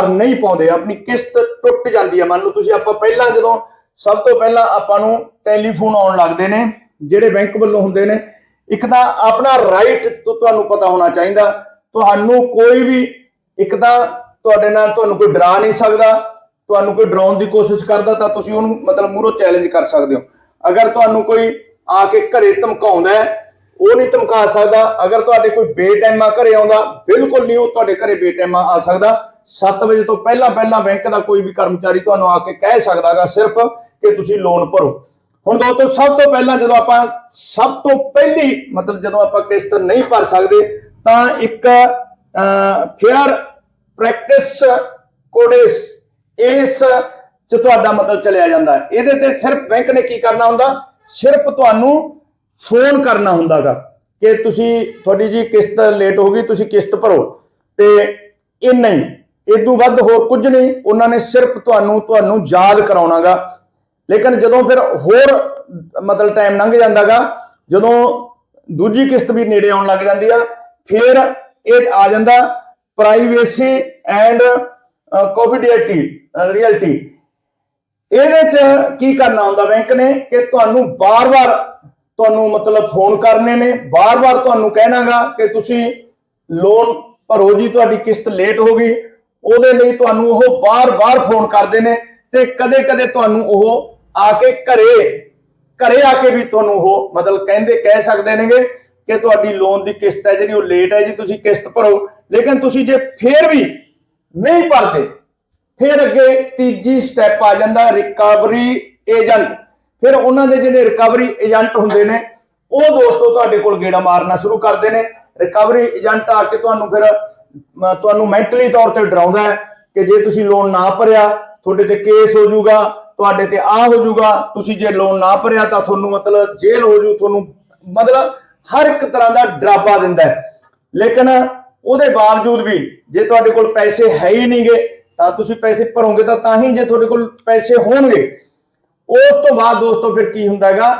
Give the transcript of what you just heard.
ਭਰ ਨਹੀਂ ਪਾਉਂਦੇ, ਆਪਣੀ ਕਿਸ਼ਤ ਟੁੱਟ ਜਾਂਦੀ ਹੈ। ਮੰਨ ਲਓ ਤੁਸੀਂ ਆਪਾਂ ਪਹਿਲਾਂ ਜਦੋਂ ਸਭ ਤੋਂ ਪਹਿਲਾਂ ਆਪਾਂ ਨੂੰ ਟੈਲੀਫੋਨ ਆਉਣ ਲੱਗਦੇ ਨੇ, ਜਿਹੜੇ ਬੈਂਕ ਵੱਲੋਂ ਹੁੰਦੇ ਨੇ, ਇੱਕ ਤਾਂ ਆਪਣਾ ਰਾਈਟ ਤੁਹਾਨੂੰ ਪਤਾ ਹੋਣਾ ਚਾਹੀਦਾ। ਤੁਹਾਨੂੰ ਕੋਈ ਵੀ ਇੱਕ ਤਾਂ ਤੁਹਾਡੇ ਨਾਲ ਤੁਹਾਨੂੰ ਕੋਈ ਡਰਾ ਨਹੀਂ ਸਕਦਾ, ਤੁਹਾਨੂੰ ਕੋਈ ਡਰਾਉਣ ਦੀ ਕੋਸ਼ਿਸ਼ ਕਰਦਾ ਤਾਂ ਤੁਸੀਂ ਉਹਨੂੰ ਮਤਲਬ ਮੂਹਰੋਂ ਚੈਲੰਜ ਕਰ ਸਕਦੇ ਹੋ। ਅਗਰ ਤੁਹਾਨੂੰ ਕੋਈ ਆ ਕੇ ਘਰੇ ਧਮਕਾਉਂਦਾ ਉਹ ਨਹੀਂ ਧਮਕਾ ਸਕਦਾ। ਅਗਰ ਤੁਹਾਡੇ ਕੋਈ ਬੇਟਾਈਮਾ ਘਰੇ ਆਉਂਦਾ, ਬਿਲਕੁਲ ਨਹੀਂ ਉਹ ਤੁਹਾਡੇ ਘਰੇ ਬੇਟਾਈਮਾ ਆ ਸਕਦਾ। 7 ਵਜੇ ਤੋਂ ਪਹਿਲਾਂ ਪਹਿਲਾਂ ਬੈਂਕ ਦਾ ਕੋਈ ਵੀ ਕਰਮਚਾਰੀ ਤੁਹਾਨੂੰ ਆ ਕੇ ਕਹਿ ਸਕਦਾਗਾ ਸਿਰਫ ਕਿ ਤੁਸੀਂ ਲੋਨ ਭਰੋ। ਹੁਣ ਦੋਸਤੋ, ਸਭ ਤੋਂ ਪਹਿਲਾਂ ਜਦੋਂ ਆਪਾਂ ਸਭ ਤੋਂ ਪਹਿਲੀ, ਮਤਲਬ ਜਦੋਂ ਆਪਾਂ ਕਿਸ਼ਤ ਨਹੀਂ ਭਰ ਸਕਦੇ, ਤਾਂ ਇੱਕ ਫੇਅਰ ਪ੍ਰੈਕਟਿਸ ਕੋਡਿਸ ਇਸ ਚ ਤੁਹਾਡਾ ਮਤਲਬ ਚਲਿਆ ਜਾਂਦਾ ਹੈ। ਇਹਦੇ ਤੇ ਸਿਰਫ ਬੈਂਕ ਨੇ ਕੀ ਕਰਨਾ ਹੁੰਦਾ? ਸਿਰਫ ਤੁਹਾਨੂੰ ਫੋਨ ਕਰਨਾ ਹੁੰਦਾਗਾ ਕਿ ਤੁਸੀਂ, ਤੁਹਾਡੀ ਜੀ ਕਿਸ਼ਤ ਲੇਟ ਹੋ ਗਈ, ਤੁਸੀਂ ਕਿਸ਼ਤ ਭਰੋ। ਤੇ ਇਹ ਨਹੀਂ ਤੋਂ ਵੱਧ ਹੋਰ ਕੁਝ ਨਹੀਂ, ਉਹਨਾਂ ਨੇ ਸਿਰਫ ਤੁਹਾਨੂੰ ਤੁਹਾਨੂੰ ਯਾਦ ਕਰਾਉਣਾਗਾ। ਲੇਕਿਨ ਜਦੋਂ ਫਿਰ ਹੋਰ, ਮਤਲਬ ਟਾਈਮ ਲੰਘ ਜਾਂਦਾਗਾ, ਜਦੋਂ ਦੂਜੀ ਕਿਸ਼ਤ ਵੀ ਨੇੜੇ ਆਉਣ ਲੱਗ ਜਾਂਦੀ ਆ, ਫਿਰ ਇਹ ਆ ਜਾਂਦਾ ਪ੍ਰਾਈਵੇਸੀ ਐਂਡ ਕੰਫੀਡੈਂਟੀ ਰਿਅਲਟੀ ਇਹਦੇ ਚ ਕੀ ਕਰਨਾ ਹੁੰਦਾ ਬੈਂਕ ਨੇ ਕਿ ਤੁਹਾਨੂੰ ਬਾਰ-ਬਾਰ ਤੁਹਾਨੂੰ ਮਤਲਬ ਫੋਨ ਕਰਨੇ ਨੇ, ਬਾਰ-ਬਾਰ ਤੁਹਾਨੂੰ ਕਹਿਣਾਗਾ ਕਿ ਤੁਸੀਂ ਲੋਨ ਭਰੋ ਜੀ, ਤੁਹਾਡੀ ਕਿਸ਼ਤ ਲੇਟ ਹੋ ਗਈ ਉਹਦੇ ਲਈ ਤੁਹਾਨੂੰ ਉਹ ਬਾਰ-ਬਾਰ ਫੋਨ ਕਰਦੇ ਨੇ ਤੇ ਕਦੇ-ਕਦੇ ਤੁਹਾਨੂੰ ਉਹ ਆ ਕੇ ਘਰੇ ਘਰੇ ਆ ਕੇ ਵੀ ਤੁਹਾਨੂੰ ਉਹ ਮਤਲਬ ਕਹਿੰਦੇ, ਕਹਿ ਸਕਦੇ ਨੇਗੇ ਕਿ ਤੁਹਾਡੀ ਲੋਨ ਦੀ ਕਿਸ਼ਤ ਹੈ ਜਿਹੜੀ ਉਹ ਲੇਟ ਹੈ ਜੀ, ਤੁਸੀਂ ਕਿਸ਼ਤ ਭਰੋ। ਲੇਕਿਨ ਤੁਸੀਂ ਜੇ ਫੇਰ ਵੀ ਨਹੀਂ ਭਰਦੇ, ਫਿਰ ਅੱਗੇ ਤੀਜੀ ਸਟੈਪ ਆ ਜਾਂਦਾ ਰਿਕਵਰੀ ਏਜੰਟ ਫਿਰ ਉਹਨਾਂ ਦੇ ਜਿਹੜੇ ਰਿਕਵਰੀ ਏਜੰਟ ਹੁੰਦੇ ਨੇ, ਉਹ ਦੋਸਤੋ ਤੁਹਾਡੇ ਕੋਲ ਗੇੜਾ ਮਾਰਨਾ ਸ਼ੁਰੂ ਕਰਦੇ ਨੇ। ਰਿਕਵਰੀ ਏਜੰਟ ਆ ਕੇ ਤੁਹਾਨੂੰ ਫਿਰ ਤੁਹਾਨੂੰ ਮੈਂਟਲੀ ਤੌਰ ਤੇ ਡਰਾਉਂਦਾ ਹੈ ਕਿ ਜੇ ਤੁਸੀਂ ਲੋਨ ਨਾ ਭਰਿਆ, ਤੁਹਾਡੇ ਤੇ ਕੇਸ ਹੋ ਜਾਊਗਾ, ਤੁਹਾਡੇ ਤੇ ਆ ਹੋ ਜਾਊਗਾ, ਤੁਸੀਂ ਜੇ ਲੋਨ ਨਾ ਭਰਿਆ ਤਾਂ ਤੁਹਾਨੂੰ ਮਤਲਬ ਜੇਲ੍ਹ ਹੋ ਜੂ, ਤੁਹਾਨੂੰ ਮਤਲਬ ਹਰ ਇੱਕ ਤਰ੍ਹਾਂ ਦਾ ਡਰਾਵਾ ਦਿੰਦਾ ਹੈ। ਲੇਕਿਨ ਉਹਦੇ ਬਾਵਜੂਦ ਵੀ ਜੇ ਤੁਹਾਡੇ ਕੋਲ ਪੈਸੇ ਹੈ ਹੀ ਨਹੀਂਗੇ, ਤਾਂ ਤੁਸੀਂ ਪੈਸੇ ਭਰੋਗੇ ਤਾਂ ਤਾਂ ਹੀ ਜੇ ਤੁਹਾਡੇ ਕੋਲ ਪੈਸੇ ਹੋਣਗੇ। ਉਸ ਤੋਂ ਬਾਅਦ ਦੋਸਤੋ ਫਿਰ ਕੀ ਹੁੰਦਾ ਹੈਗਾ